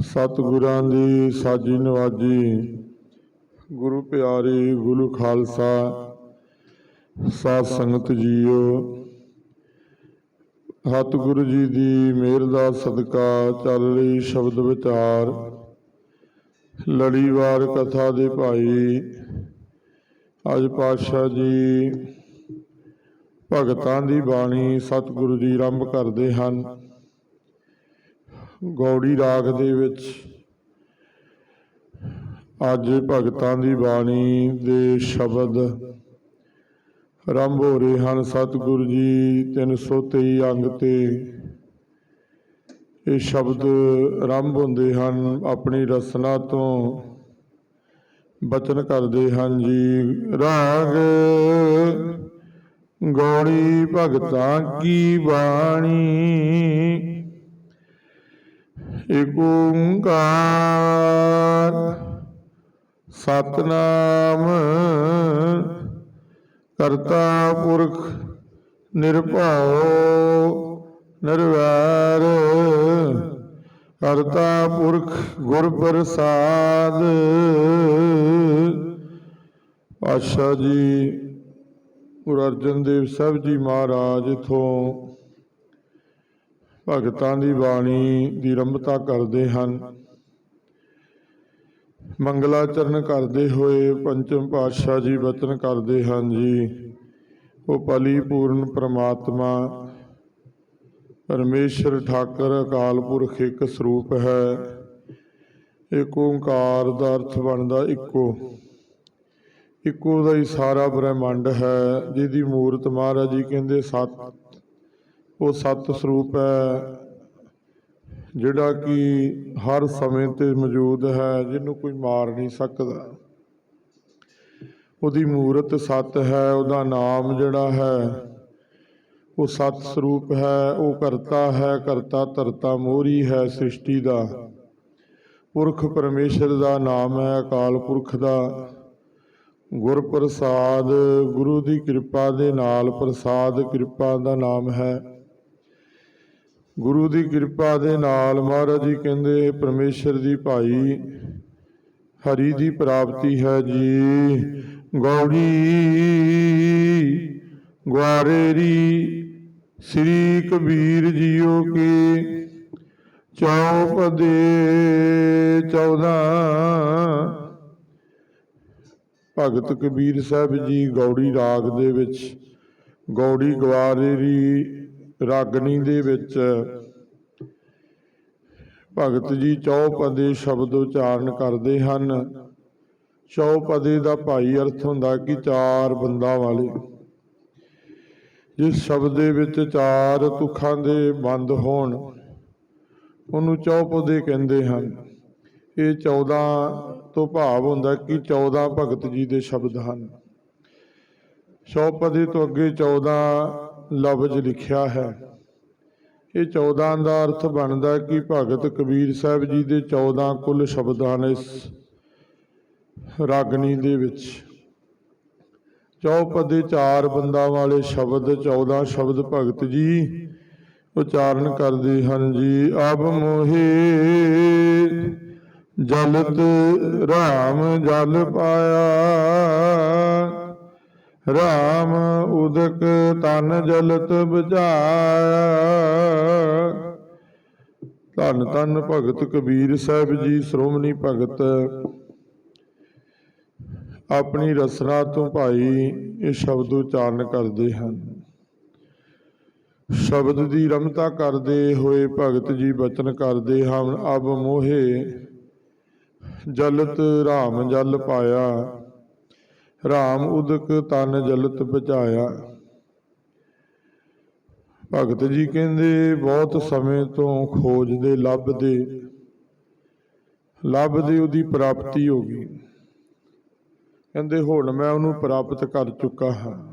ਸਤਿਗੁਰਾਂ ਦੀ ਸਾਜੀ ਨਵਾਜੀ, ਗੁਰੂ ਪਿਆਰੇ, ਗੁਰੂ ਖਾਲਸਾ, ਸਾਧ ਸੰਗਤ ਜੀਓ। ਸਤਿਗੁਰੂ ਜੀ ਦੀ ਮਿਹਰ ਦਾ ਸਦਕਾ ਚੱਲ ਰਹੀ ਸ਼ਬਦ ਵਿਚਾਰ, ਲੜੀਵਾਰ ਕਥਾ ਦੇ ਭਾਈ, ਅੱਜ ਪਾਤਸ਼ਾਹ ਜੀ ਭਗਤਾਂ ਦੀ ਬਾਣੀ ਸਤਿਗੁਰੂ ਜੀ ਆਰੰਭ ਕਰਦੇ ਹਨ। ਗੌੜੀ ਰਾਗ ਦੇ ਵਿੱਚ ਅੱਜ ਭਗਤਾਂ ਦੀ ਬਾਣੀ ਦੇ ਸ਼ਬਦ ਆਰੰਭ ਹੋ ਰਹੇ ਹਨ। ਸਤਿਗੁਰੂ ਜੀ 323 ਅੰਗ ਤੇ ਇਹ ਸ਼ਬਦ ਆਰੰਭ ਹੁੰਦੇ ਹਨ। ਆਪਣੀ ਰਸਨਾ ਤੋਂ ਬਚਨ ਕਰਦੇ ਹਨ ਜੀ। ਰਾਗ ਗੌੜੀ ਭਗਤਾਂ ਕੀ ਬਾਣੀ ਏਕ ਓੰਕਾਰ ਸਤਨਾਮ ਕਰਤਾ ਪੁਰਖ ਨਿਰਭਉ, ਨਿਰਵੈਰ। ਕਰਤਾ ਪੁਰਖ ਗੁਰ ਪ੍ਰਸਾਦ। ਪਾਤਸ਼ਾਹ ਜੀ, ਗੁਰੂ ਅਰਜਨ ਦੇਵ ਸਾਹਿਬ ਜੀ ਮਹਾਰਾਜ ਇਥੋਂ ਭਗਤਾਂ ਦੀ ਬਾਣੀ ਦੀ ਰੰਭਤਾ ਕਰਦੇ ਹਨ। ਮੰਗਲਾਚਰਨ ਕਰਦੇ ਹੋਏ ਪੰਚਮ ਪਾਤਸ਼ਾਹ ਜੀ ਬਚਨ ਕਰਦੇ ਹਨ ਜੀ। ਉਹ ਪਲੀ ਪੂਰਨ ਪ੍ਰਮਾਤਮਾ, ਪਰਮੇਸ਼ਰ ਠਾਕਰ, ਅਕਾਲ ਪੁਰਖ ਇੱਕ ਸਰੂਪ ਹੈ। ਇੱਕ ਓੰਕਾਰ ਦਾ ਅਰਥ ਬਣਦਾ ਇੱਕੋ। ਇੱਕੋ ਦਾ ਹੀ ਸਾਰਾ ਬ੍ਰਹਿਮੰਡ ਹੈ, ਜਿਹਦੀ ਮੂਰਤ ਮਹਾਰਾਜ ਜੀ ਕਹਿੰਦੇ ਸਤ ਉਹ ਸਤ ਸਰੂਪ ਹੈ, ਜਿਹੜਾ ਕਿ ਹਰ ਸਮੇਂ ਤੇ ਮੌਜੂਦ ਹੈ, ਜਿਹਨੂੰ ਕੋਈ ਮਾਰ ਨਹੀਂ ਸਕਦਾ। ਉਹਦੀ ਮੂਰਤ ਸਤ ਹੈ, ਉਹਦਾ ਨਾਮ ਜਿਹੜਾ ਹੈ, ਉਹ ਸਤ ਸਰੂਪ ਹੈ, ਉਹ ਕਰਤਾ ਹੈ, ਕਰਤਾ ਧਰਤਾ ਮੋਰੀ ਹੈ, ਸ੍ਰਿਸ਼ਟੀ ਦਾ। ਪੁਰਖ ਪਰਮੇਸ਼ਰ ਦਾ ਨਾਮ ਹੈ, ਅਕਾਲ ਪੁਰਖ ਦਾ। ਗੁਰ ਪ੍ਰਸਾਦ ਗੁਰੂ ਦੀ ਕਿਰਪਾ ਦੇ ਨਾਲ ਪ੍ਰਸਾਦ ਕਿਰਪਾ ਦਾ ਨਾਮ ਹੈ। ਗੁਰੂ ਦੀ ਕਿਰਪਾ ਦੇ ਨਾਲ ਮਹਾਰਾਜ ਜੀ ਕਹਿੰਦੇ, ਪਰਮੇਸ਼ਰ ਦੀ ਭਾਈ, ਹਰੀ ਦੀ ਪ੍ਰਾਪਤੀ ਹੈ ਜੀ। ਗੌੜੀ ਗਵਾਰੇਰੀ ਸ੍ਰੀ ਕਬੀਰ ਜੀਓ ਕੇ ਚੌਪਦੇ 14 ਭਗਤ ਕਬੀਰ ਸਾਹਿਬ ਜੀ ਗੌੜੀ ਰਾਗ ਦੇ ਵਿੱਚ, ਗੌੜੀ ਗਵਾਰੇਰੀ ਰਾਗਣੀ ਦੇ ਵਿੱਚ। ਭਗਤ ਜੀ ਚੌਪਦੇ ਸ਼ਬਦ ਉਚਾਰਨ ਕਰਦੇ ਹਨ। ਚੌਪਦੇ ਦਾ ਭਾਈ ਅਰਥ ਹੁੰਦਾ ਕਿ ਚਾਰ ਬੰਦਾਂ ਵਾਲੇ। ਜਿਸ ਸ਼ਬਦ ਦੇ ਵਿੱਚ ਚਾਰ ਤੁਖਾਂ ਦੇ ਬੰਦ ਹੋਣ, ਉਹਨੂੰ ਚੌਪਦੇ ਕਹਿੰਦੇ ਹਨ। ਇਹ 14 ਤੋਂ ਭਾਵ ਹੁੰਦਾ ਕਿ 14 ਭਗਤ ਜੀ ਦੇ ਸ਼ਬਦ ਹਨ। ਚੌਪਦੇ ਤੋਂ ਅੱਗੇ 14 ਲਫ਼ਜ਼ ਲਿਖਿਆ ਹੈ। ਇਹ 14 ਦਾ ਅਰਥ ਬਣਦਾ ਕਿ ਭਗਤ ਕਬੀਰ ਸਾਹਿਬ ਜੀ ਦੇ 14 ਕੁੱਲ ਸ਼ਬਦਾਂ ਨੇ ਇਸ ਰਾਗਣੀ ਦੇ ਵਿੱਚ। ਚੌਪਦੇ ਚਾਰ ਬੰਦਾਂ ਵਾਲੇ ਸ਼ਬਦ 14 ਸ਼ਬਦ ਭਗਤ ਜੀ ਉਚਾਰਨ ਕਰਦੇ ਹਨ ਜੀ, ਅਬ ਮੋਹੇ ਜਲਤ ਰਾਮ ਜਲ ਪਾਇਆ ਰਾਮ ਉਦਕ ਤਨ ਜਲਤ ਬਚਾਇਆ ਧੰਨ ਧੰਨ ਭਗਤ ਕਬੀਰ ਸਾਹਿਬ ਜੀ, ਸ਼੍ਰੋਮਣੀ ਭਗਤ। ਆਪਣੀ ਰਸਨਾ ਤੋਂ ਭਾਈ ਇਹ ਸ਼ਬਦ ਉਚਾਰਨ ਕਰਦੇ ਹਨ। ਸ਼ਬਦ ਦੀ ਰਮਤਾ ਕਰਦੇ ਹੋਏ ਭਗਤ ਜੀ ਬਚਨ ਕਰਦੇ ਹਨ। ਅਬ ਮੋਹੇ ਜਲਤ ਰਾਮ ਜਲ ਪਾਇਆ। ਰਾਮ ਉਦਕ ਤਨ ਜਲਤ ਬਚਾਇਆ ਭਗਤ ਜੀ ਕਹਿੰਦੇ, ਬਹੁਤ ਸਮੇਂ ਤੋਂ ਖੋਜਦੇ ਲੱਭਦੇ ਲੱਭਦੇ ਉਹਦੀ ਪ੍ਰਾਪਤੀ ਹੋ ਗਈ। ਕਹਿੰਦੇ, ਹੁਣ ਮੈਂ ਉਹਨੂੰ ਪ੍ਰਾਪਤ ਕਰ ਚੁੱਕਾ ਹਾਂ।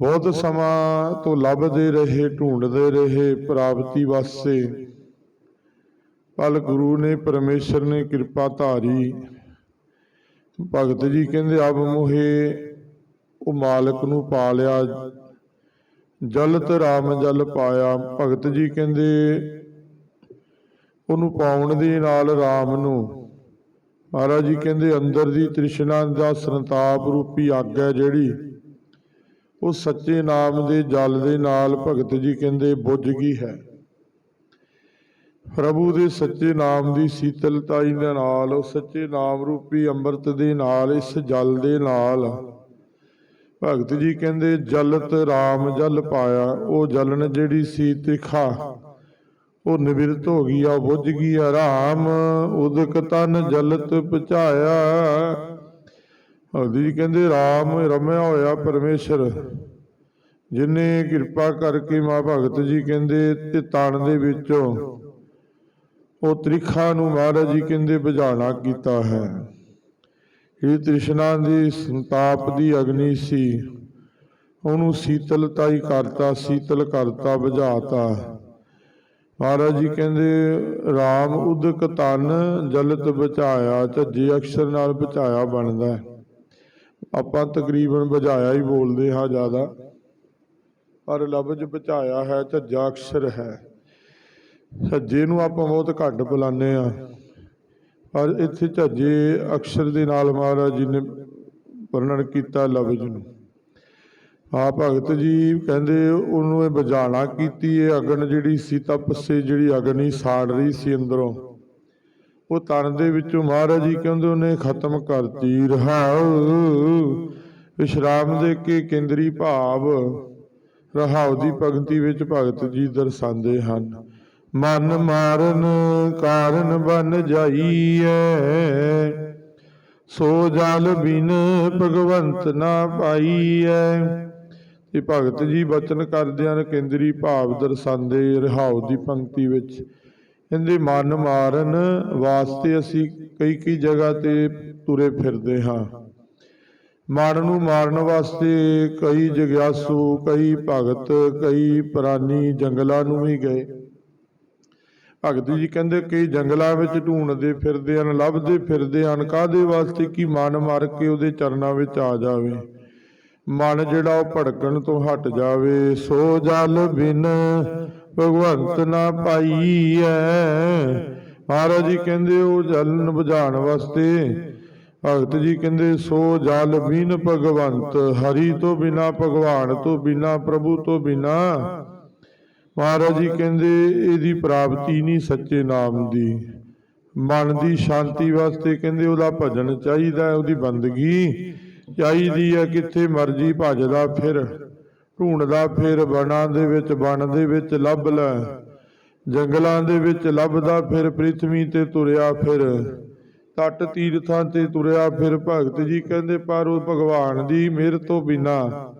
ਬਹੁਤ ਸਮਾਂ ਤੋਂ ਲੱਭਦੇ ਰਹੇ ਢੂੰਡਦੇ ਰਹੇ, ਪ੍ਰਾਪਤੀ ਵਾਸਤੇ। ਪਲ ਗੁਰੂ ਨੇ, ਪਰਮੇਸ਼ਰ ਨੇ ਕਿਰਪਾ ਧਾਰੀ। ਭਗਤ ਜੀ ਕਹਿੰਦੇ ਅਬ ਮੋਹੇ, ਉਹ ਮਾਲਕ ਨੂੰ ਪਾ ਲਿਆ। ਜਲਤ ਰਾਮ ਜਲ ਪਾਇਆ। ਭਗਤ ਜੀ ਕਹਿੰਦੇ, ਉਹਨੂੰ ਪਾਉਣ ਦੇ ਨਾਲ ਰਾਮ ਨੂੰ। ਮਹਾਰਾਜ ਜੀ ਕਹਿੰਦੇ, ਅੰਦਰ ਦੀ ਤ੍ਰਿਸ਼ਨਾ ਦਾ ਸੰਤਾਪ ਰੂਪੀ ਅੱਗ ਹੈ ਜਿਹੜੀ। ਉਹ ਸੱਚੇ ਨਾਮ ਦੇ ਜਲ ਦੇ ਨਾਲ ਭਗਤ ਜੀ ਕਹਿੰਦੇ, ਬੁੱਝ ਗਈ ਹੈ। ਪ੍ਰਭੂ ਦੇ ਸੱਚੇ ਨਾਮ ਦੀ ਸੀਤਲਤਾਈ ਦੇ ਨਾਲ ਉਹ ਸੱਚੇ ਨਾਮ ਰੂਪੀ ਅੰਮ੍ਰਿਤ ਦੇ ਨਾਲ, ਇਸ ਜਲ ਦੇ ਨਾਲ। ਭਗਤ ਜੀ ਕਹਿੰਦੇ, ਜਲਤ ਰਾਮ ਜਲ ਪਾਇਆ, ਉਹ ਜਲਨ ਜਿਹੜੀ ਸੀ ਤਿਖਾ। ਉਹ ਨਿਵਿਰਤ ਹੋ ਗਈ ਆ ਬੁੱਝ ਗਈ ਆ ਰਾਮ, ਉਦਕ ਤਨ ਜਲਤ ਪਚਾਇਆ ਭਗਤ ਜੀ ਕਹਿੰਦੇ, ਰਾਮ ਰਮਿਆ ਹੋਇਆ ਪਰਮੇਸ਼ਰ। ਜਿਨੇ ਕਿਰਪਾ ਕਰਕੇ ਮਾ ਭਗਤ ਜੀ ਕਹਿੰਦੇ ਤੇ ਤਣ ਦੇ ਵਿੱਚੋਂ ਉਹ ਤ੍ਰਿਖਾ ਨੂੰ ਮਹਾਰਾਜ ਜੀ ਕਹਿੰਦੇ ਬੁਝਾਣਾ ਕੀਤਾ ਹੈ। ਇਹ ਤ੍ਰਿਸ਼ਨਾ ਦੀ ਸੰਤਾਪ ਦੀ ਅਗਨੀ ਸੀ। ਉਹਨੂੰ ਸੀਤਲਤਾ ਹੀ ਕਰਤਾ, ਸੀਤਲ ਕਰਤਾ ਬੁਝਾਤਾ ਮਹਾਰਾਜ ਜੀ ਕਹਿੰਦੇ RAM ਉਦਕ ਤਨ ਜਲਤ ਬਚਾਇਆ ਝੱਜੇ ਅਕਸ਼ਰ ਨਾਲ ਬਚਾਇਆ ਬਣਦਾ ਆਪਾਂ ਤਕਰੀਬਨ ਬੁਝਾਇਆ ਹੀ ਬੋਲਦੇ ਹਾਂ ਜ਼ਿਆਦਾ। ਪਰ ਲਫ਼ਜ਼ ਬਚਾਇਆ ਹੈ, ਝੱਜਾ ਅਕਸ਼ਰ ਹੈ। ਝੱਜੇ ਨੂੰ ਆਪਾਂ ਬਹੁਤ ਘੱਟ ਬੁਲਾਉਂਦੇ ਆ ਪਰ ਇੱਥੇ ਝੱਜੇ ਅਕਸ਼ਰ ਦੇ ਨਾਲ ਮਹਾਰਾਜ ਜੀ ਨੇ ਵਰਣਨ ਕੀਤਾ ਲਫ਼ਜ਼ ਨੂੰ। ਆ ਭਗਤ ਜੀ ਕਹਿੰਦੇ ਉਹਨੂੰ ਇਹ ਬੁਝਾਣਾ ਕੀਤੀ ਇਹ ਅਗਨ ਜਿਹੜੀ ਸੀ ਤਪਸੇ ਜਿਹੜੀ ਅਗਨੀ ਸਾੜ ਰਹੀ ਸੀ ਅੰਦਰੋਂ। ਉਹ ਤਨ ਦੇ ਵਿੱਚੋਂ ਮਹਾਰਾਜ ਜੀ ਕਹਿੰਦੇ ਉਹਨੇ ਖਤਮ ਕਰਤੀ, ਰਹਾਉ, ਵਿਸ਼ਰਾਮ ਦੇ ਕੇ ਕੇਂਦਰੀ ਭਾਵ, ਰਹਾਉ ਦੀ ਪੰਕਤੀ ਵਿੱਚ ਭਗਤ ਜੀ ਦਰਸਾਉਂਦੇ ਹਨ। ਮਨ ਮਾਰਨ ਕਾਰਨ ਬਨ ਜਾਈਐ। ਸੋ ਜਲ ਬਿਨ ਭਗਵੰਤ ਨਾ ਪਾਈਐ। ਇਹ ਭਗਤ ਜੀ ਬਚਨ ਕਰਦਿਆਂ ਨੇ ਕੇਂਦਰੀ ਭਾਵ ਦਰਸਾਉਂਦੇ ਰਹਾਉ ਦੀ ਪੰਕਤੀ ਵਿੱਚ। ਇਹਦੇ ਮਨ ਮਾਰਨ ਵਾਸਤੇ ਅਸੀਂ ਕਈ ਕਈ ਜਗ੍ਹਾ ਤੇ ਤੁਰੇ ਫਿਰਦੇ ਹਾਂ। ਮਨ ਨੂੰ ਮਾਰਨ ਵਾਸਤੇ ਕਈ ਜਗਿਆਸੂ, ਕਈ ਭਗਤ, ਕਈ ਪ੍ਰਾਨੀ ਜੰਗਲਾਂ ਨੂੰ ਵੀ ਗਏ। ਭਗਤ ਜੀ ਕਹਿੰਦੇ ਕਈ ਜੰਗਲਾਂ ਵਿੱਚ ਢੂੰਡਦੇ ਫਿਰਦੇ ਹਨ, ਲੱਭਦੇ ਫਿਰਦੇ ਹਨ ਕਾਦੇ ਵਾਸਤੇ ਕਿ ਮਨ ਮਾਰ ਕੇ ਉਹਦੇ ਚਰਨਾਂ ਵਿੱਚ ਆ ਜਾਵੇ? ਮਨ ਜਿਹੜਾ ਉਹ ਭੜਕਣ ਤੋਂ ਹਟ ਜਾਵੇ, ਸੋ ਜਲ ਬਿਨ ਭਗਵੰਤ ਨਾ ਪਾਈਐ। ਮਹਾਰਾਜ ਜੀ ਕਹਿੰਦੇ ਉਹ ਜਲਨ ਬੁਝਾਉਣ ਵਾਸਤੇ, ਭਗਤ ਜੀ ਕਹਿੰਦੇ ਸੋ ਜਲ ਬਿਨ ਭਗਵੰਤ, ਹਰੀ ਤੋਂ ਬਿਨਾ, ਭਗਵਾਨ ਤੋਂ ਬਿਨਾ, ਪ੍ਰਭੂ ਤੋਂ ਬਿਨਾ। ਮਹਾਰਾਜ ਜੀ ਕਹਿੰਦੇ ਇਹਦੀ ਪ੍ਰਾਪਤੀ ਨਹੀਂ ਸੱਚੇ ਨਾਮ ਦੀ। ਮਨ ਦੀ ਸ਼ਾਂਤੀ ਵਾਸਤੇ ਕਹਿੰਦੇ ਉਹਦਾ ਭਜਨ ਚਾਹੀਦਾ ਉਹਦੀ ਬੰਦਗੀ। ਚਾਹੀਦੀ ਹੈ ਕਿੱਥੇ ਮਰਜ਼ੀ ਭਜਦਾ ਫਿਰ। ਢੂੰਡਦਾ ਫਿਰ ਬਣਾ ਦੇ ਵਿੱਚ ਬਣ ਦੇ ਵਿੱਚ ਲੱਭ ਲੈ। ਜੰਗਲਾਂ ਦੇ ਵਿੱਚ ਲੱਭਦਾ ਫਿਰ ਪ੍ਰਿਥਵੀ ਤੇ ਤੁਰਿਆ ਫਿਰ। ਤਟ ਤੀਰਥਾਂ ਤੇ ਤੁਰਿਆ ਫਿਰ ਭਗਤ ਜੀ ਕਹਿੰਦੇ ਪਰ ਉਹ ਭਗਵਾਨ ਦੀ ਮਿਹਰ ਤੋਂ ਬਿਨਾ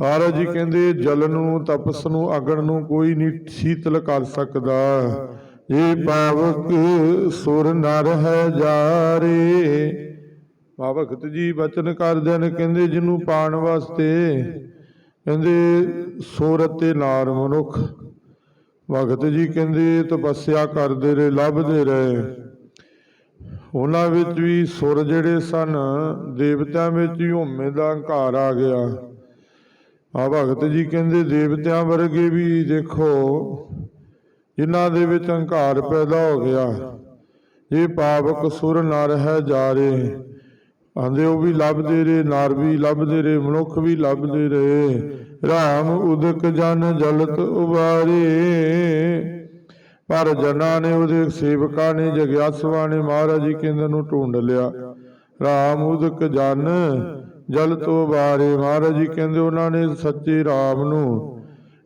ਮਹਾਰਾਜ ਜੀ ਕਹਿੰਦੇ, ਜਲ ਨੂੰ, ਤਪਸ ਨੂੰ ਅਗਨ ਨੂੰ ਕੋਈ ਨਹੀਂ ਸ਼ੀਤਲ ਕਰ ਸਕਦਾ। ਇਹ ਪਾਵਕ ਸੁਰ ਨਰ ਹੈ ਜਾਰੇ। ਮਾ ਜੀ ਬਚਨ ਕਰਦੇ ਨੇ, ਕਹਿੰਦੇ ਜਿਹਨੂੰ ਪਾਣ ਵਾਸਤੇ। ਕਹਿੰਦੇ ਸੁਰ ਤੇ ਨਾਰ ਮਨੁੱਖ। ਭਗਤ ਜੀ ਕਹਿੰਦੇ, ਤਪੱਸਿਆ ਕਰਦੇ ਰਹੇ, ਲੱਭਦੇ ਰਹੇ। ਉਹਨਾਂ ਵਿੱਚ ਵੀ ਸੁਰ ਜਿਹੜੇ ਸਨ, ਦੇਵਤਿਆਂ ਵਿੱਚ ਹੀ ਹਉਮੈ ਦਾ ਹੰਕਾਰ ਆ ਗਿਆ। ਆ ਭਗਤ ਜੀ ਕਹਿੰਦੇ, ਦੇਵਤਿਆਂ ਵਰਗੇ ਵੀ ਦੇਖੋ, ਜਿਨ੍ਹਾਂ ਦੇ ਵਿੱਚ ਹੰਕਾਰ ਪੈਦਾ ਹੋ ਗਿਆ, ਇਹ ਪਾਵਕ ਸੁਰ ਨਰ ਹੈ ਜਾਰੇ ਆਂਦੇ, ਉਹ ਵੀ ਲੱਭਦੇ ਰਹੇ, ਨਰ ਵੀ ਲੱਭਦੇ ਰਹੇ, ਮਨੁੱਖ ਵੀ ਲੱਭਦੇ ਰਹੇ। ਰਾਮ ਉਦਕ ਜਨ ਜਲਤ ਉਬਾਰੇ। ਪਰ ਜਨਾਂ ਨੇ ਉਹਦੇ ਸੇਵਕਾਂ ਨੇ ਜਗਿਆਸਵਾ ਨੇ, ਮਹਾਰਾਜ ਜੀ ਕਹਿੰਦੇ ਨੂੰ ਢੂੰਡ ਲਿਆ। ਰਾਮ ਉਦਕ ਜਨ ਜਲ ਤੋਂ ਬਾਰੇ ਮਹਾਰਾਜ ਜੀ ਕਹਿੰਦੇ ਉਹਨਾਂ ਨੇ ਸੱਚੇ ਰਾਮ ਨੂੰ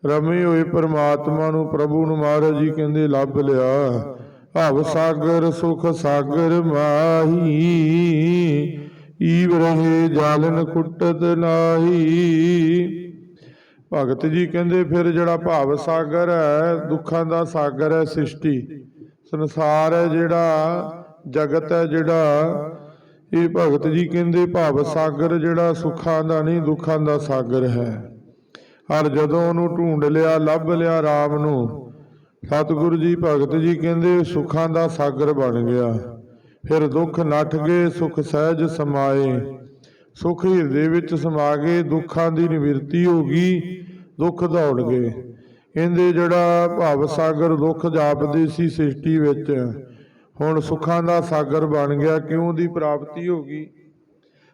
ਰਮੇ ਹੋਏ ਪਰਮਾਤਮਾ ਨੂੰ ਪ੍ਰਭੂ ਨੂੰ ਮਹਾਰਾਜ ਜੀ ਕਹਿੰਦੇ ਲੱਭ ਲਿਆ। ਭਵ ਸਾਗਰ, ਸੁਖ ਸਾਗਰ ਮਾਹੀ, ਈਵ ਰਹੇ ਜਾਲਨ ਕੁੱਟਤ ਨਾਹੀ। ਭਗਤ ਜੀ ਕਹਿੰਦੇ ਫਿਰ ਜਿਹੜਾ ਭਾਵ ਸਾਗਰ ਹੈ, ਦੁੱਖਾਂ ਦਾ ਸਾਗਰ ਹੈ, ਸ੍ਰਿਸ਼ਟੀ। ਸੰਸਾਰ ਹੈ ਜਿਹੜਾ, ਜਗਤ ਹੈ ਜਿਹੜਾ ਇਹ ਭਗਤ ਜੀ ਕਹਿੰਦੇ, ਭਾਵ ਸਾਗਰ ਜਿਹੜਾ ਸੁੱਖਾਂ ਦਾ ਨਹੀਂ, ਦੁੱਖਾਂ ਦਾ ਸਾਗਰ ਹੈ। ਹਰ ਜਦੋਂ ਉਹਨੂੰ ਢੂੰਡ ਲਿਆ, ਲੱਭ ਲਿਆ RAM ਨੂੰ, ਸਤਿਗੁਰੂ ਜੀ ਭਗਤ ਜੀ ਕਹਿੰਦੇ, ਸੁੱਖਾਂ ਦਾ ਸਾਗਰ ਬਣ ਗਿਆ। ਫਿਰ ਦੁੱਖ ਨੱਠ ਗਏ, ਸੁਖ ਸਹਿਜ ਸਮਾਏ। ਸੁਖ ਹਿਰਦੇ ਵਿੱਚ ਸਮਾ ਗਏ, ਦੁੱਖਾਂ ਦੀ ਨਿਵਰਤੀ ਹੋ ਗਈ, ਦੁੱਖ ਦੌੜ ਗਏ। ਕਹਿੰਦੇ ਜਿਹੜਾ ਭਾਵ ਸਾਗਰ ਦੁੱਖ ਜਾਪਦੇ ਸੀ, ਸ੍ਰਿਸ਼ਟੀ ਵਿੱਚ ਹੁਣ ਸੁੱਖਾਂ ਦਾ ਸਾਗਰ ਬਣ ਗਿਆ, ਕਿਉਂ ਦੀ ਪ੍ਰਾਪਤੀ ਹੋ ਗਈ?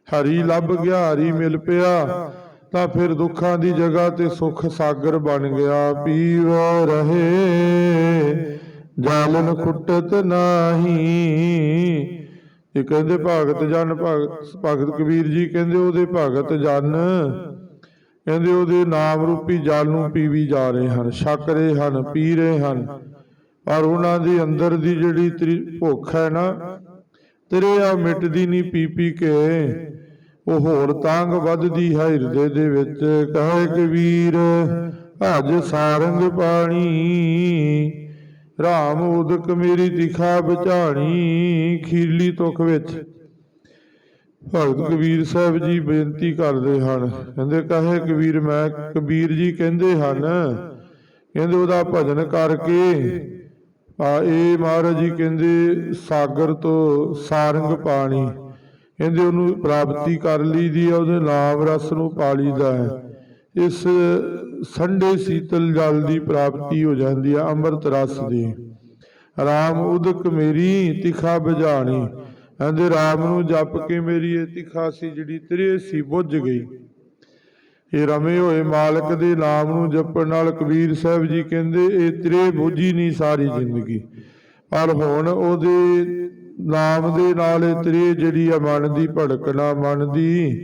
ਹਰੀ ਲੱਭ ਗਿਆ, ਹਰੀ ਮਿਲ ਪਿਆ, ਤਾਂ ਫਿਰ ਦੁੱਖਾਂ ਦੀ ਜਗ੍ਹਾ ਤੇ ਸੁਖ ਸਾਗਰ ਬਣ ਗਿਆ। ਪੀਵ ਰਹੇ, ਜਾਲਨ ਖੁੱਟਤ ਨਾਹੀ। ਇਹ ਕਹਿੰਦੇ ਭਗਤ ਜਨ, ਭਗਤ ਭਗਤ ਕਬੀਰ ਜੀ ਕਹਿੰਦੇ ਉਹਦੇ ਭਗਤ ਜਨ। ਕਹਿੰਦੇ ਉਹਦੇ ਨਾਮ ਰੂਪੀ ਜਲ ਨੂੰ ਪੀਵੀ ਜਾ ਰਹੇ ਹਨ, ਛਕ ਰਹੇ ਹਨ, ਪੀ ਰਹੇ ਹਨ। ਪਰ ਉਹਨਾਂ ਦੀ ਅੰਦਰ ਦੀ ਜਿਹੜੀ ਤ੍ਰਿ- ਭੁੱਖ ਹੈ ਨਾ, ਤੇਰੇ ਆ ਮਿਟਦੀ ਨਹੀਂ ਪੀ ਪੀ ਕੇ, ਉਹ ਹੋਰ ਤਾਂਗ ਵੱਧਦੀ ਹੈ ਹਿਰਦੇ ਦੇ ਵਿੱਚ। ਕਹੇ ਕਬੀਰ ਭਜ ਸਾਰੰਗ ਪਾਣੀ, ਰਾਮ ਉਦਕ ਮੇਰੀ ਦਿਖਾ ਬਚਾਣੀ, ਖੀਰਲੀ ਤੁਖ ਵਿੱਚ। ਭਗਤ ਕਬੀਰ ਸਾਹਿਬ ਜੀ ਬੇਨਤੀ ਕਰਦੇ ਹਨ, ਕਹਿੰਦੇ, ਕਹੇ ਕਬੀਰ, ਮੈਂ ਕਬੀਰ ਜੀ ਕਹਿੰਦੇ ਹਨ, ਕਹਿੰਦੇ ਉਹਦਾ ਭਜਨ ਕਰਕੇ ਆ ਇਹ ਮਹਾਰਾਜ ਜੀ ਕਹਿੰਦੇ, ਸਾਗਰ ਤੋਂ ਸਾਰੰਗ ਪਾਣੀ। ਕਹਿੰਦੇ ਉਹਨੂੰ ਪ੍ਰਾਪਤੀ ਕਰ ਲਈਦੀ ਆ, ਉਹਦੇ ਨਾਮ ਰਸ ਨੂੰ ਪਾ ਲਈਦਾ ਹੈ। ਇਸ ਸੰਡੇ ਸੀਤਲ ਜਲ ਦੀ ਪ੍ਰਾਪਤੀ ਹੋ ਜਾਂਦੀ ਹੈ ਅੰਮ੍ਰਿਤ ਰਸ ਦੀ। ਰਾਮ ਉਦਕ ਮੇਰੀ, ਤਿਖਾ ਬੁਝਾਣੀ। ਕਹਿੰਦੇ ਰਾਮ ਨੂੰ ਜਪ ਕੇ ਮੇਰੀ ਇਹ ਤਿਖਾ ਸੀ ਜਿਹੜੀ ਤੇਰੇ ਸੀ, ਬੁੱਝ ਗਈ। ਇਹ ਰਮੇ ਹੋਏ ਮਾਲਕ ਦੇ ਨਾਮ ਨੂੰ ਜਪਣ ਨਾਲ ਕਬੀਰ ਸਾਹਿਬ ਜੀ ਕਹਿੰਦੇ, ਇਹ ਤੇਰੇ ਬੁੱਝੀ ਨਹੀਂ ਸਾਰੀ ਜ਼ਿੰਦਗੀ। ਪਰ ਹੁਣ ਉਹਦੇ ਨਾਮ ਦੇ ਨਾਲ ਇਹ ਤੇਰੇ ਜਿਹੜੀ ਆ, ਮਨ ਦੀ ਭੜਕਣਾ ਮਨ ਦੀ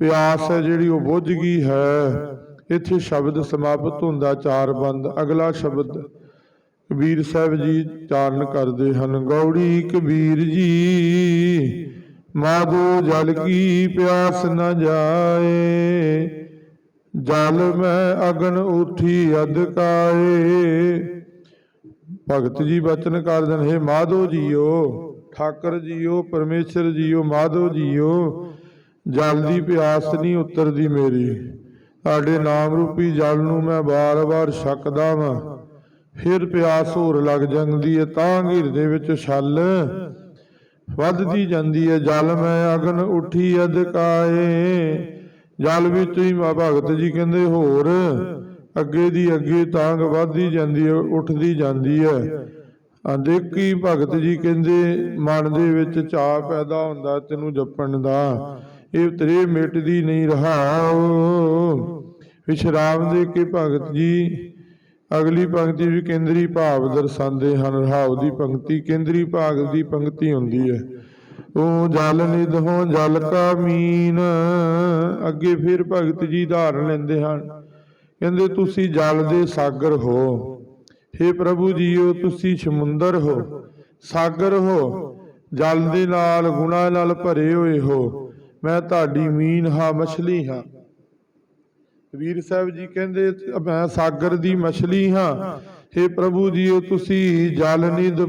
ਪਿਆਸ ਹੈ ਜਿਹੜੀ ਉਹ ਬੁੱਝ ਗਈ ਹੈ। ਇੱਥੇ ਸ਼ਬਦ ਸਮਾਪਤ ਹੁੰਦਾ, ਚਾਰ ਬੰਦ। ਅਗਲਾ ਸ਼ਬਦ ਕਬੀਰ ਸਾਹਿਬ ਜੀ ਚਾਰਨ ਕਰਦੇ ਹਨ, ਗੌੜੀ ਕਬੀਰ ਜੀ ਮਾਧੋ ਜਲ ਕੀ ਪਿਆਸ ਨਾ ਜਾਏ। ਜਲ ਮੈਂ ਅਗਨ ਉਠੀ ਅਧਕਾਏ ਭਗਤ ਜੀ ਬਚਨ ਕਰਦੇ ਨੇ ਹੇ ਮਾਧੋ ਜੀਓ, ਠਾਕਰ ਜੀਓ, ਪਰਮੇਸ਼ਰ ਜੀਓ, ਮਾਧੋ ਜੀਓ, ਜਲ ਦੀ ਪਿਆਸ ਨਹੀਂ ਉਤਰਦੀ ਮੇਰੀ। ਤੁਹਾਡੇ ਨਾਮ ਰੂਪੀ ਜਲ ਨੂੰ ਮੈਂ ਬਾਰ-ਬਾਰ ਛਕਦਾ ਵਾਂ। ਫਿਰ ਪਿਆਸ ਹੋਰ ਲੱਗ ਜਾਂਦੀ ਹੈ ਤਾਂ ਹਿਰਦੇ ਵਿੱਚ ਛਲ ਵੱਧਦੀ ਜਾਂਦੀ ਹੈ ਜਲ ਮੈਂ ਅਗਨ ਉਠੀ ਅਧਕਾਏ ਜਲ ਵਿੱਚ ਹੀ ਮਾ ਭਗਤ ਜੀ ਕਹਿੰਦੇ ਹੋਰ ਅੱਗੇ ਦੀ ਅੱਗੇ ਤਾਂਗ ਵੱਧਦੀ ਜਾਂਦੀ ਹੈ ਉੱਠਦੀ ਜਾਂਦੀ ਹੈ। ਦੇਖੀ ਭਗਤ ਜੀ ਕਹਿੰਦੇ ਮਨ ਦੇ ਵਿੱਚ ਚਾਹ ਪੈਦਾ ਹੁੰਦਾ ਤੈਨੂੰ ਜਪਣ ਦਾ। ਇਹ ਤੇਰੇ ਮਿਟਦੀ ਨਹੀਂ ਰਹਾਓ ਵਿਸ਼ਰਾਮ ਦੇ ਕੇ ਭਗਤ ਜੀ ਅਗਲੀ ਪੰਕਤੀ ਵੀ ਕੇਂਦਰੀ ਭਾਵ ਦਰਸਾਉਂਦੇ ਹਨ। ਰਹਾਉ ਦੀ ਪੰਕਤੀ ਕੇਂਦਰੀ ਭਾਗ ਦੀ ਪੰਕਤੀ ਹੁੰਦੀ ਹੈ। ਤੂੰ ਜਲ ਨਿਧੋ ਜਲ ਕਾ ਮੀਨ। ਅੱਗੇ ਫਿਰ ਭਗਤ ਜੀ ਧਾਰਨ ਲੈਂਦੇ ਹਨ। ਕਹਿੰਦੇ, ਤੁਸੀਂ ਜਲ ਦੇ ਸਾਗਰ ਹੋ। हे ਪ੍ਰਭੂ ਜੀਓ, ਤੁਸੀਂ ਸਮੁੰਦਰ ਹੋ। ਸਾਗਰ ਹੋ। ਜਲ ਦੇ ਨਾਲ ਗੁਣਾ ਨਾਲ ਭਰੇ ਹੋਏ ਹੋ। ਮੈਂ ਤੁਹਾਡੀ ਮੀਨ ਹਾਂ, ਮਛਲੀ ਹਾਂ। ਕਬੀਰ ਸਾਹਿਬ ਜੀ ਕਹਿੰਦੇ, ਮੈਂ ਸਾਗਰ ਦੀ ਮਛਲੀ ਹਾਂ। हे ਪ੍ਰਭੂ ਜੀਓ, ਤੁਸੀਂ ਜਲ ਨਿਧ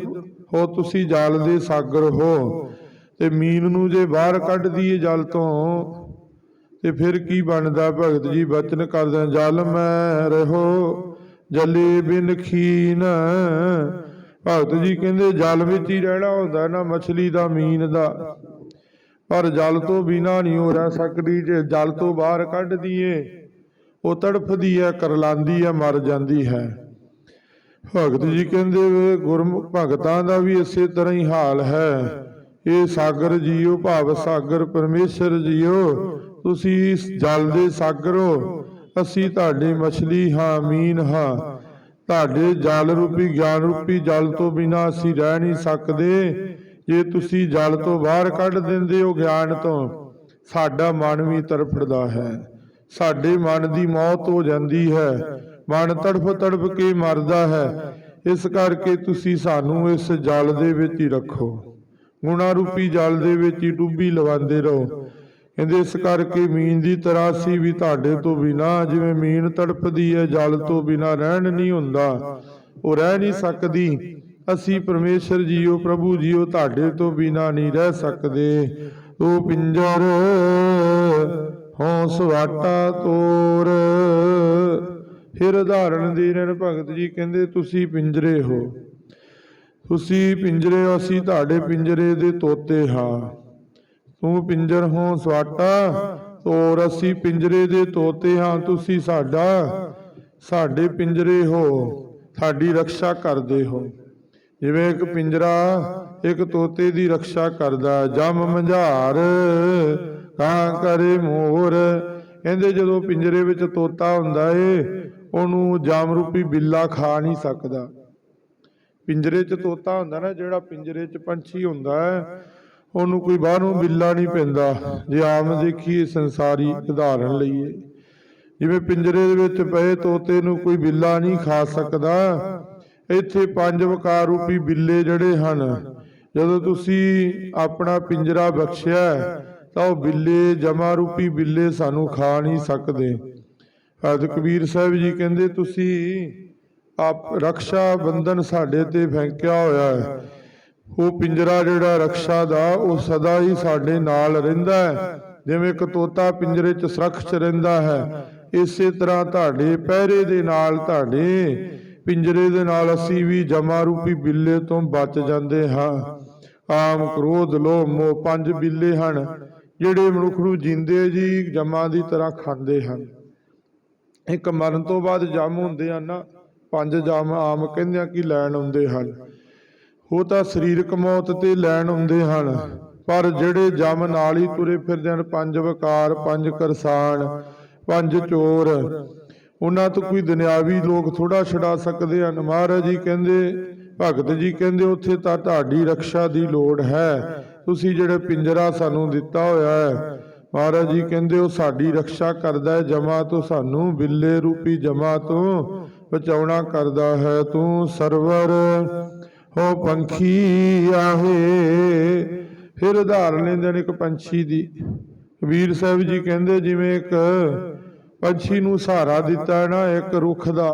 ਹੋ, ਤੁਸੀਂ ਜਲ ਦੇ ਸਾਗਰ ਹੋ। ਤੇ ਮੀਨ ਨੂੰ ਜੇ ਬਾਹਰ ਕੱਢ ਦਈਏ ਜਲ ਤੋਂ, ਤੇ ਫਿਰ ਕੀ ਬਣਦਾ ਭਗਤ ਜੀ ਬਚਨ ਕਰਦੇ ਜਲ ਮੈਂ ਰਹੋ, ਜਲੇ ਬਿਨ ਖੀਨ। ਭਗਤ ਜੀ ਕਹਿੰਦੇ, ਜਲ ਵਿੱਚ ਹੀ ਰਹਿਣਾ ਹੁੰਦਾ ਨਾ, ਮਛਲੀ ਦਾ, ਮੀਨ ਦਾ। ਪਰ ਜਲ ਤੋਂ ਬਿਨਾ ਨਹੀਂ ਹੋ ਰਹਿ ਸਕਦੀ, ਜੇ ਜਲ ਤੋਂ ਬਾਹਰ ਕੱਢ ਦਈਏ, ਉਹ ਤੜਫਦੀ ਹੈ, ਕਰਲਾਂਦੀ ਹੈ, ਮਰ ਜਾਂਦੀ ਹੈ। ਭਗਤ ਜੀ ਕਹਿੰਦੇ, ਵੇ ਗੁਰਮੁਖ ਭਗਤਾਂ ਦਾ ਵੀ ਇਸੇ ਤਰ੍ਹਾਂ ਹੀ ਹਾਲ ਹੈ। ਇਹ ਸਾਗਰ ਜੀਓ ਭਾਵ ਸਾਗਰ ਪਰਮੇਸ਼ਰ ਜੀਓ, ਤੁਸੀਂ ਜਲ ਦੇ ਸਾਗਰ ਹੋ ਅਸੀਂ ਤੁਹਾਡੀ ਮਛਲੀ ਹਾਂ, ਮੀਨ ਹਾਂ। ਤੁਹਾਡੇ ਜਲ ਰੂਪੀ, ਗਿਆਨ ਰੂਪੀ ਜਲ ਤੋਂ ਬਿਨਾ ਅਸੀਂ ਰਹਿ ਨਹੀਂ ਸਕਦੇ। ਜੇ ਤੁਸੀਂ ਜਲ ਤੋਂ ਬਾਹਰ ਕੱਢ ਦਿੰਦੇ ਹੋ ਗਿਆਨ ਤੋਂ, ਸਾਡਾ ਮਨ ਵੀ ਤੜਫੜਦਾ ਹੈ। ਸਾਡੇ ਮਨ ਦੀ ਮੌਤ ਹੋ ਜਾਂਦੀ ਹੈ। ਮਨ ਤੜਫ ਤੜਫ ਕੇ ਮਰਦਾ ਹੈ। ਇਸ ਕਰਕੇ ਤੁਸੀਂ ਸਾਨੂੰ ਇਸ ਜਲ ਦੇ ਵਿੱਚ ਹੀ ਰੱਖੋ। ਗੁਣਾ ਰੂਪੀ ਜਲ ਦੇ ਵਿੱਚ ਹੀ ਡੁੱਬੀ ਲਵਾਉਂਦੇ ਰਹੋ। ਕਹਿੰਦੇ, ਇਸ ਕਰਕੇ ਮੀਨ ਦੀ ਤਰਾਸੀ ਵੀ ਤੁਹਾਡੇ ਤੋਂ ਬਿਨਾ, ਜਿਵੇਂ ਮੀਨ ਤੜਪਦੀ ਹੈ, ਜਲ ਤੋਂ ਬਿਨਾ ਰਹਿਣ ਨਹੀਂ ਹੁੰਦਾ। ਉਹ ਰਹਿ ਨਹੀਂ ਸਕਦੀ। ਅਸੀਂ ਪਰਮੇਸ਼ਰ ਜੀਓ, ਪ੍ਰਭੂ ਜੀਓ, ਤੁਹਾਡੇ ਤੋਂ ਬਿਨਾ ਨਹੀਂ ਰਹਿ ਸਕਦੇ। ਉਹ ਪਿੰਜਰ ਹਉ ਸਵਾਟਾ ਤੋਰ। ਫਿਰ ਉਦਾਹਰਣ ਦੇ ਰਹਿਣ ਭਗਤ ਜੀ ਕਹਿੰਦੇ, ਤੁਸੀਂ ਪਿੰਜਰੇ ਹੋ। ਤੁਸੀਂ ਪਿੰਜਰੇ ਹੋ, ਅਸੀਂ ਤੁਹਾਡੇ ਪਿੰਜਰੇ ਦੇ ਤੋਤੇ ਹਾਂ। ਤੂੰ ਪਿੰਜਰ ਹੋ ਸਵਾਟਾ ਤੋਰ ਅਸੀਂ ਪਿੰਜਰੇ ਦੇ ਤੋਤੇ ਹਾਂ। ਤੁਸੀਂ ਸਾਡਾ ਸਾਡੇ ਪਿੰਜਰੇ ਹੋ ਸਾਡੀ ਰੱਖਿਆ ਕਰਦੇ ਹੋ। ਜਿਵੇਂ ਇੱਕ ਪਿੰਜਰਾ ਇੱਕ ਤੋਤੇ ਦੀ ਰੱਖਿਆ ਕਰਦਾ ਜਮ ਮੰਝਾਰ ਕਾਂ ਕਰੇ ਮੋਰ। ਕਹਿੰਦੇ ਜਦੋਂ ਪਿੰਜਰੇ ਵਿੱਚ ਤੋਤਾ ਹੁੰਦਾ ਏ ਉਹਨੂੰ ਜਾਮ ਰੂਪੀ ਬਿੱਲਾ ਖਾ ਨਹੀਂ ਸਕਦਾ। ਪਿੰਜਰੇ 'ਚ ਤੋਤਾ ਹੁੰਦਾ ਨਾ, ਜਿਹੜਾ ਪਿੰਜਰੇ 'ਚ ਪੰਛੀ ਹੁੰਦਾ ਹੈ, ਉਹਨੂੰ ਕੋਈ ਬਾਹਰੋਂ ਬਿੱਲਾ ਨਹੀਂ ਪੈਂਦਾ। ਜੇ ਆਮ ਦੇਖੀਏ, ਸੰਸਾਰੀ ਉਦਾਹਰਣ ਲਈਏ। ਜਿਵੇਂ ਪਿੰਜਰੇ ਦੇ ਵਿੱਚ ਪਏ ਤੋਤੇ ਨੂੰ ਕੋਈ ਬਿੱਲਾ ਨਹੀਂ ਖਾ ਸਕਦਾ, ਇੱਥੇ ਪੰਜ ਵਕਾਰ ਰੂਪੀ ਬਿੱਲੇ ਜਿਹੜੇ ਹਨ, ਜਦੋਂ ਤੁਸੀਂ ਆਪਣਾ ਪਿੰਜਰਾ ਬਖਸ਼ਿਆ, ਤਾਂ ਉਹ ਬਿੱਲੇ ਜਮਾ ਰੂਪੀ ਬਿੱਲੇ ਸਾਨੂੰ ਖਾ ਨਹੀਂ ਸਕਦੇ। ਹਜ਼ਰਤ ਕਬੀਰ ਸਾਹਿਬ ਜੀ ਕਹਿੰਦੇ, ਤੁਸੀਂ ਆਪ ਰਕਸ਼ਾ ਬੰਧਨ ਸਾਡੇ ਤੇ ਫੈਂਕਿਆ ਹੋਇਆ ਹੈ। ਉਹ ਪਿੰਜਰਾ ਜਿਹੜਾ ਰਕਸ਼ਾ ਦਾ, ਉਹ ਸਦਾ ਹੀ ਸਾਡੇ ਨਾਲ ਰਹਿੰਦਾ ਹੈ। ਜਿਵੇਂ ਇੱਕ ਤੋਤਾ ਪਿੰਜਰੇ 'ਚ ਸੁਰੱਖਿਅਤ ਰਹਿੰਦਾ ਹੈ। ਇਸੇ ਤਰ੍ਹਾਂ ਤੁਹਾਡੇ ਪਹਿਰੇ ਦੇ ਨਾਲ ਤੁਹਾਡੇ ਪਿੰਜਰੇ ਦੇ ਨਾਲ ਅਸੀਂ ਵੀ ਜਮਾ ਰੂਪੀ ਬਿੱਲੇ ਤੋਂ ਬਚ ਜਾਂਦੇ ਹਾਂ। ਆਮ ਕ੍ਰੋਧ, ਲੋਭ, ਮੋਹ ਪੰਜ ਬਿੱਲੇ ਹਨ, ਜਿਹੜੇ ਮਨੁੱਖ ਨੂੰ ਜਿੰਦੇ ਜੀ ਜਮਾ ਦੀ ਤਰ੍ਹਾਂ ਖਾਂਦੇ ਹਨ। ਇੱਕ ਮਰਨ ਤੋਂ ਬਾਅਦ ਜਮ ਹੁੰਦੇ ਹਨ ਨਾ ਪੰਜ ਜਮ ਆਮ ਕਹਿੰਦੇ ਆ ਕਿ ਲੈਣ ਆਉਂਦੇ ਹਨ। ਉਹ ਤਾਂ ਸਰੀਰਕ ਮੌਤ ਤੇ ਲੈਣ ਆਉਂਦੇ ਹਨ, ਪਰ ਜਿਹੜੇ ਜਮ ਨਾਲ ਹੀ ਤੁਰੇ ਫਿਰਦੇ ਹਨ, ਪੰਜ ਵਕਾਰ, ਪੰਜ ਕਰਸਾਨ ਪੰਜ ਚੋਰ, ਉਹਨਾਂ ਤੋਂ ਕੋਈ ਦੁਨਿਆਵੀ ਲੋਕ ਥੋੜਾ ਛਡਾ ਸਕਦੇ ਹਨ। ਮਹਾਰਾਜ ਜੀ ਕਹਿੰਦੇ, ਭਗਤ ਜੀ ਕਹਿੰਦੇ, ਉੱਥੇ ਤਾਂ ਤੁਹਾਡੀ ਰੱਖਿਆ ਦੀ ਲੋੜ ਹੈ। ਤੁਸੀਂ ਜਿਹੜੇ ਪਿੰਜਰਾ ਸਾਨੂੰ ਦਿੱਤਾ ਹੋਇਆ ਹੈ, ਮਹਾਰਾਜ ਜੀ ਕਹਿੰਦੇ, ਉਹ ਸਾਡੀ ਰੱਖਿਆ ਕਰਦਾ ਹੈ, ਜਮਾ ਤੋਂ ਸਾਨੂੰ ਬਿੱਲੇ ਰੂਪੀ ਜਮਾ ਤੋਂ ਬਚਾਉਣਾ ਕਰਦਾ ਹੈ ਤੂੰ ਸਰਵਰ। ਹੋ ਪੰਖੀ ਆਹੇ। ਫਿਰ ਉਦਾਹਰਨ ਲੈਂਦੇ ਨੇ ਇੱਕ ਪੰਛੀ ਦੀ। ਕਬੀਰ ਸਾਹਿਬ ਜੀ ਕਹਿੰਦੇ ਜਿਵੇਂ ਇੱਕ ਪੰਛੀ ਨੂੰ ਸਹਾਰਾ ਦਿੱਤਾ ਨਾ, ਇੱਕ ਰੁੱਖ ਦਾ।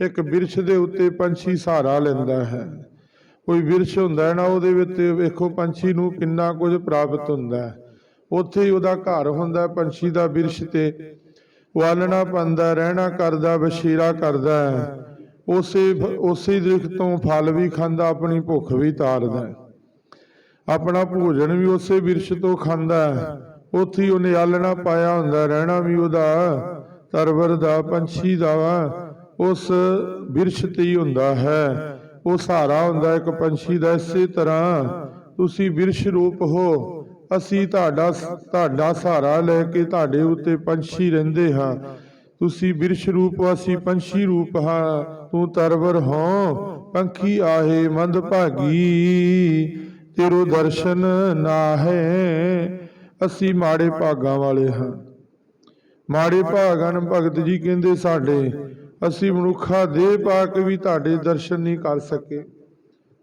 ਇੱਕ ਬਿਰਛ ਦੇ ਉੱਤੇ ਪੰਛੀ ਸਹਾਰਾ ਲੈਂਦਾ ਹੈ। ਕੋਈ ਬਿਰਛ ਹੁੰਦਾ ਹੈ ਨਾ, ਉਹਦੇ ਵਿੱਚ ਵੇਖੋ ਪੰਛੀ ਨੂੰ ਕਿੰਨਾ ਕੁਝ ਪ੍ਰਾਪਤ ਹੁੰਦਾ ਹੈ। ਉੱਥੇ ਹੀ ਉਹਦਾ ਘਰ ਹੁੰਦਾ ਪੰਛੀ ਦਾ ਬਿਰਛ ਤੇ। ਵਾਲਣਾ ਪੰਦਾ, ਰਹਿਣਾ ਕਰਦਾ ਬਸ਼ੀਰਾ ਕਰਦਾ ਉਸੇ ਉਸੇ ਦ੍ਰਿਖ ਤੋਂ ਫਲ ਵੀ ਖਾਂਦਾ, ਆਪਣੀ ਭੁੱਖ ਵੀ ਤਾਰਦਾ ਆਪਣਾ ਭੋਜਨ ਵੀ ਉਸੇ ਵਿਰਸ਼ ਤੋਂ ਖਾਂਦਾ ਉੱਥੇ ਹੀ ਉਹਨੇ ਆਲਣਾ ਪਾਇਆ ਹੁੰਦਾ, ਰਹਿਣਾ ਵੀ ਉਹਦਾ ਤਰਵਰ ਦਾ, ਪੰਛੀ ਦਾ ਉਸ ਬਿਰਛ ਤੇ ਹੀ ਹੁੰਦਾ ਹੈ। ਉਹ ਸਹਾਰਾ ਹੁੰਦਾ ਇੱਕ ਪੰਛੀ ਦਾ, ਇਸੇ ਤਰ੍ਹਾਂ ਤੁਸੀਂ ਵਿਰਸ਼ ਰੂਪ ਹੋ ਅਸੀਂ ਤੁਹਾਡਾ ਤੁਹਾਡਾ ਸਹਾਰਾ ਲੈ ਕੇ ਤੁਹਾਡੇ ਉੱਤੇ ਪੰਛੀ ਰਹਿੰਦੇ ਹਾਂ। ਤੁਸੀਂ ਬਿਰਸ਼ ਰੂਪ, ਅਸੀਂ ਪੰਛੀ ਰੂਪ ਹਾਂ। ਤੂੰ ਤਰਵਰ ਹੋ, ਪੰਖੀ ਆਹੇ ਮੰਦ ਭਾਗੀ। ਤੇਰੋ ਦਰਸ਼ਨ ਨਾ ਹੈ ਅਸੀਂ ਮਾੜੇ ਭਾਗਾਂ ਵਾਲੇ ਹਾਂ। ਮਾੜੇ ਭਾਗਨ ਭਗਤ ਜੀ ਕਹਿੰਦੇ ਸਾਡੇ, ਅਸੀਂ ਮਨੁੱਖਾ ਦੇ ਪਾ ਕੇ ਵੀ ਤੁਹਾਡੇ ਦਰਸ਼ਨ ਨਹੀਂ ਕਰ ਸਕੇ।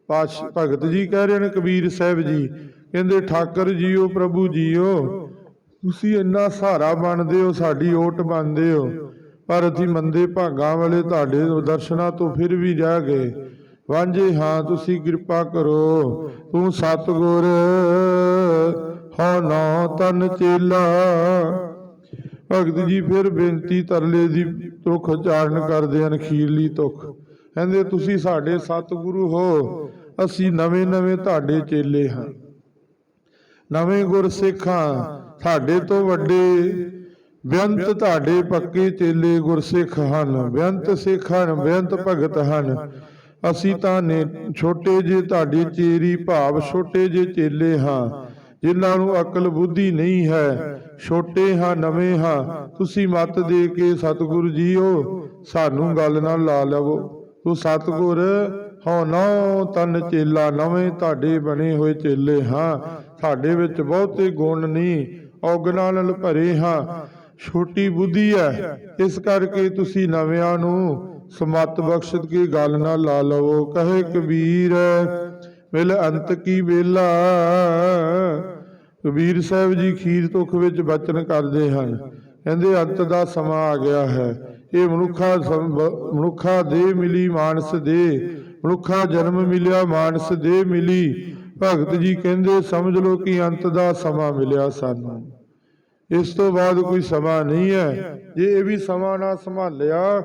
ਪਾਸ਼ ਭਗਤ ਜੀ ਕਹਿ ਰਹੇ ਨੇ, ਕਬੀਰ ਸਾਹਿਬ ਜੀ ਕਹਿੰਦੇ, ਠਾਕਰ ਜੀਓ, ਪ੍ਰਭੂ ਜੀਓ, ਤੁਸੀਂ ਇੰਨਾ ਸਹਾਰਾ ਬਣਦੇ ਹੋ, ਸਾਡੀ ਓਟ ਬਣਦੇ ਹੋ, ਪਰ ਅਸੀਂ ਮੰਦੇ ਭਾਗਾਂ ਵਾਲੇ ਤੁਹਾਡੇ ਦਰਸ਼ਨਾਂ ਤੋਂ ਫਿਰ ਵੀ ਰਹਿ ਗਏ। ਵਾਂਝੇ ਹਾਂ, ਤੁਸੀਂ ਕਿਰਪਾ ਕਰੋ, ਤੂੰ ਸਤਿਗੁਰ ਹੋ ਨਾ ਤਨ ਚੇਲਾ। ਭਗਤ ਜੀ ਫਿਰ ਬੇਨਤੀ ਤਰਲੇ ਦੀ ਤੁਖ ਉਚਾਰਨ ਕਰਦੇ ਹਨ ਖੀਰਲੀ ਤੁਖ ਕਹਿੰਦੇ, ਤੁਸੀਂ ਸਾਡੇ ਸਤਿਗੁਰੂ ਹੋ, ਅਸੀਂ ਨਵੇਂ ਨਵੇਂ ਤੁਹਾਡੇ ਚੇਲੇ ਹਾਂ। ਨਵੇਂ ਗੁਰ ਸਿੱਖਾਂ ਤੁਹਾਡੇ ਤੋਂ ਵੱਡੇ। ਬੇਅੰਤ ਤੁਹਾਡੇ ਪੱਕੇ ਚੇਲੇ ਗੁਰਸਿੱਖ ਹਨ। ਬੇਅੰਤ ਸਿੱਖ ਹਨ, ਬੇਅੰਤ ਭਗਤ ਹਨ। ਅਸੀਂ ਤਾਂ ਨੇ ਛੋਟੇ ਜੇ ਤੁਹਾਡੀ ਚੇਰੀ ਭਾਵ ਛੋਟੇ ਜੇ ਚੇਲੇ ਹਾਂ। ਜਿਨ੍ਹਾਂ ਨੂੰ ਅਕਲ ਬੁੱਧੀ ਨਹੀਂ ਹੈ। ਛੋਟੇ ਹਾਂ, ਨਵੇਂ ਹਾਂ। ਤੁਸੀਂ ਮਤ ਦੇ ਕੇ ਸਤਿਗੁਰੂ ਜੀਓ। ਸਾਨੂੰ ਗੱਲ ਨਾਲ ਲਾ ਲਵੋ। ਤੂੰ ਸਤਿਗੁਰ, ਹਉ ਨੌ ਤਨ ਚੇਲਾ। ਨਵੇਂ ਤੁਹਾਡੇ ਬਣੇ ਹੋਏ ਚੇਲੇ ਹਾਂ। ਸਾਡੇ ਵਿੱਚ ਬਹੁਤੇ ਗੁਣ ਨਹੀਂ, ਔਗਣਾਂ ਨਾਲ ਭਰੇ ਹਾਂ। ਛੋਟੀ ਬੁੱਧੀ ਹੈ, ਇਸ ਕਰਕੇ ਤੁਸੀਂ ਨਵਿਆਂ ਨੂੰ ਸਮਤ ਬਖਸ਼ਤ ਕੀ ਗੱਲ ਨਾ ਲਾ ਲਵੋ। ਕਹੇ ਕਬੀਰ, ਮਿਲ ਅੰਤ ਕੀ ਵੇਲਾ? ਕਬੀਰ ਸਾਹਿਬ ਜੀ ਖੀਰ ਤੁਖ ਵਿੱਚ ਬਚਨ ਕਰਦੇ ਹਨ। ਕਹਿੰਦੇ ਅੰਤ ਦਾ ਸਮਾਂ ਆ ਗਿਆ ਹੈ। ਇਹ ਮਨੁੱਖਾ ਮਨੁੱਖਾ ਦੇ ਮਿਲੀ, ਮਾਨਸ ਦੇ ਮਨੁੱਖਾ ਜਨਮ ਮਿਲਿਆ, ਮਾਨਸ ਦੇ ਮਿਲੀ। ਭਗਤ ਜੀ ਕਹਿੰਦੇ, ਸਮਝ ਲਓ ਕਿ ਅੰਤ ਦਾ ਸਮਾਂ ਮਿਲਿਆ ਸਾਨੂੰ। ਇਸ ਤੋਂ ਬਾਅਦ ਕੋਈ ਸਮਾਂ ਨਹੀਂ ਹੈ। ਜੇ ਇਹ ਵੀ ਸਮਾਂ ਨਾ ਸੰਭਾਲਿਆ,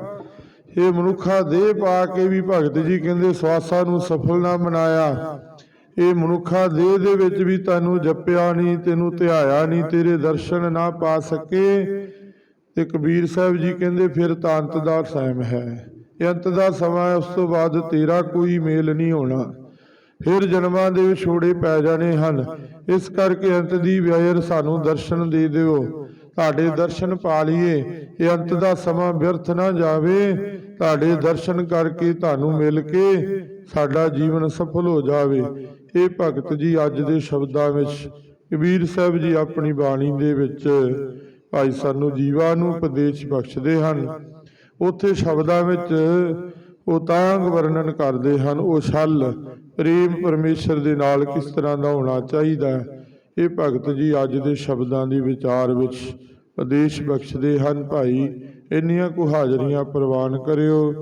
ਇਹ ਮਨੁੱਖਾ ਦੇਹ ਪਾ ਕੇ ਵੀ ਭਗਤ ਜੀ ਕਹਿੰਦੇ, ਸਵਾਸਾਂ ਨੂੰ ਸਫਲ ਨਾ ਮਨਾਇਆ। ਇਹ ਮਨੁੱਖਾ ਦੇਹ ਦੇ ਵਿੱਚ ਵੀ ਤੈਨੂੰ ਜਪਿਆ ਨਹੀਂ, ਤੈਨੂੰ ਧਿਆਇਆ ਨਹੀਂ, ਤੇਰੇ ਦਰਸ਼ਨ ਨਾ ਪਾ ਸਕੇ। ਤੇ ਕਬੀਰ ਸਾਹਿਬ ਜੀ ਕਹਿੰਦੇ, ਫਿਰ ਤਾਂ ਅੰਤ ਦਾ ਸੈਮ ਹੈ। ਇਹ ਅੰਤ ਦਾ ਸਮਾਂ ਉਸ ਤੋਂ ਬਾਅਦ ਤੇਰਾ ਕੋਈ ਮੇਲ ਨਹੀਂ ਹੋਣਾ। ਫਿਰ ਜਨਮਾਂ ਦੇ ਵਿਛੋੜੇ ਪੈ ਜਾਣੇ ਹਨ। ਇਸ ਕਰਕੇ ਅੰਤ ਦੀ ਵਿਆਇਰ ਸਾਨੂੰ ਦਰਸ਼ਨ ਦੇ ਦਿਓ। ਤੁਹਾਡੇ ਦਰਸ਼ਨ ਪਾ ਲਈਏ ਇਹ ਅੰਤ ਦਾ ਸਮਾਂ ਵਿਅਰਥ ਨਾ ਜਾਵੇ। ਤੁਹਾਡੇ ਦਰਸ਼ਨ ਕਰਕੇ ਤੁਹਾਨੂੰ ਮਿਲ ਕੇ ਸਾਡਾ ਜੀਵਨ ਸਫਲ ਹੋ ਜਾਵੇ। ਇਹ ਭਗਤ ਜੀ ਅੱਜ ਦੇ ਸ਼ਬਦਾਂ ਵਿੱਚ, ਕਬੀਰ ਸਾਹਿਬ ਜੀ ਆਪਣੀ ਬਾਣੀ ਦੇ ਵਿੱਚ ਭਾਈ ਸਾਨੂੰ ਜੀਵਾਂ ਨੂੰ ਉਪਦੇਸ਼ ਬਖਸ਼ਦੇ ਹਨ। ਉੱਥੇ ਸ਼ਬਦਾਂ ਵਿੱਚ ਉਹ ਤਾਂਗ ਵਰਣਨ ਕਰਦੇ ਹਨ, ਉਹ ਛਲ। ਪ੍ਰੇਮ ਪਰਮੇਸ਼ਰ ਦੇ ਨਾਲ ਕਿਸ ਤਰ੍ਹਾਂ ਦਾ ਹੋਣਾ ਚਾਹੀਦਾ ਹੈ। ਇਹ ਭਗਤ ਜੀ ਅੱਜ ਦੇ ਸ਼ਬਦਾਂ ਦੀ ਵਿਚਾਰ ਵਿੱਚ ਉਪਦੇਸ਼ ਬਖਸ਼ਦੇ ਹਨ, ਭਾਈ। ਇੰਨੀਆਂ ਕੁ ਹਾਜ਼ਰੀਆਂ ਪ੍ਰਵਾਨ ਕਰਿਓ।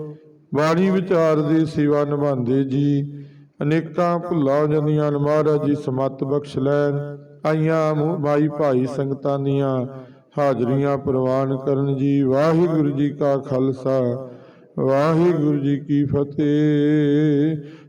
ਬਾਣੀ ਵਿਚਾਰ ਦੀ ਸੇਵਾ ਨਿਭਾਉਂਦੇ ਜੀ। ਅਨੇਕਾਂ ਭੁੱਲਾਂ ਜਾਂਦੀਆਂ ਨੇ ਮਹਾਰਾਜ ਜੀ, ਸਮਤ ਬਖਸ਼ ਲੈਣ। ਆਈਆਂ ਮਾਈ ਭਾਈ ਸੰਗਤਾਂ ਦੀਆਂ ਹਾਜ਼ਰੀਆਂ ਪ੍ਰਵਾਨ ਕਰਨ ਜੀ। ਵਾਹਿਗੁਰੂ ਜੀ ਕਾ ਖਾਲਸਾ, ਵਾਹਿਗੁਰੂ ਜੀ ਕੀ ਫਤਿਹ।